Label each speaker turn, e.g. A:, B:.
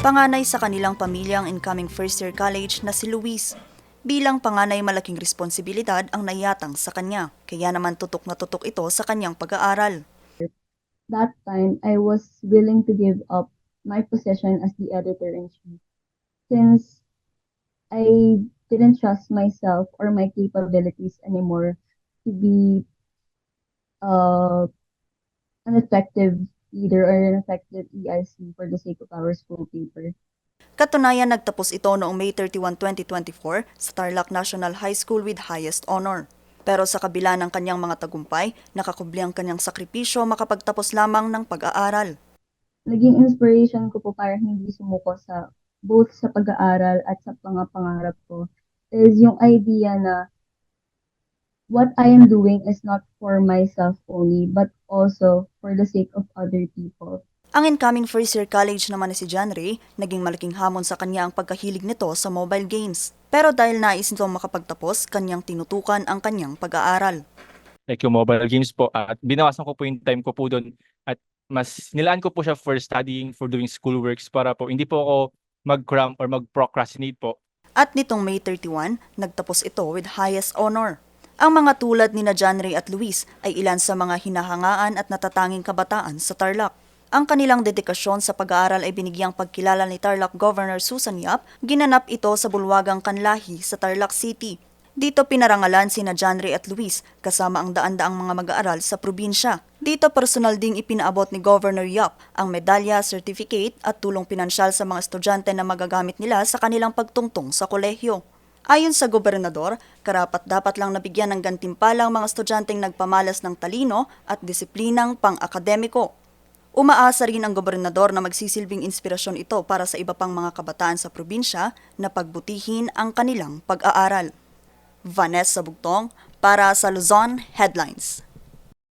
A: Panganay sa kanilang pamilyang incoming first year college na si Luis. Bilang panganay malaking responsibilidad ang nayatang sa kanya, kaya naman tutok na tutok ito sa kanyang pag-aaral.
B: that time I was willing to give up my position as the editor in chief since I didn't trust myself or my capabilities anymore to be uh, an effective or an effective EIC for the sake of our school paper.
A: Katunayan nagtapos ito noong May 31, 2024 sa Tarlac National High School with highest honor. Pero sa kabila ng kanyang mga tagumpay, nakakubli ang kanyang sakripisyo makapagtapos lamang ng pag-aaral.
B: Naging inspiration ko po para hindi sumuko sa both sa pag-aaral at sa mga pangarap ko is yung idea na what I am doing is not for myself only but also for the sake of other people.
A: Ang incoming first year college naman na si John Ray, naging malaking hamon sa kanya ang pagkahilig nito sa mobile games. Pero dahil nais nitong makapagtapos, kanyang tinutukan ang kanyang pag-aaral.
C: like yung mobile games po at binawasan ko po yung time ko po doon at mas nilaan ko po siya for studying, for doing schoolworks para po hindi po ako mag-cram or mag-procrastinate po.
A: At nitong May 31, nagtapos ito with highest honor. Ang mga tulad ni na John Ray at Luis ay ilan sa mga hinahangaan at natatanging kabataan sa Tarlac. Ang kanilang dedikasyon sa pag-aaral ay binigyang pagkilala ni Tarlac Governor Susan Yap, ginanap ito sa bulwagang Kanlahi sa Tarlac City. Dito pinarangalan sina John Ray at Luis kasama ang daan-daang mga mag-aaral sa probinsya. Dito personal ding ipinaabot ni Governor Yap ang medalya, certificate at tulong pinansyal sa mga estudyante na magagamit nila sa kanilang pagtungtong sa kolehiyo. Ayon sa gobernador, karapat dapat lang nabigyan ng gantimpala ang mga estudyanteng nagpamalas ng talino at disiplinang pang-akademiko. Umaasa rin ang gobernador na magsisilbing inspirasyon ito para sa iba pang mga kabataan sa probinsya na pagbutihin ang kanilang pag-aaral. Vanessa Bugtong para sa Luzon Headlines.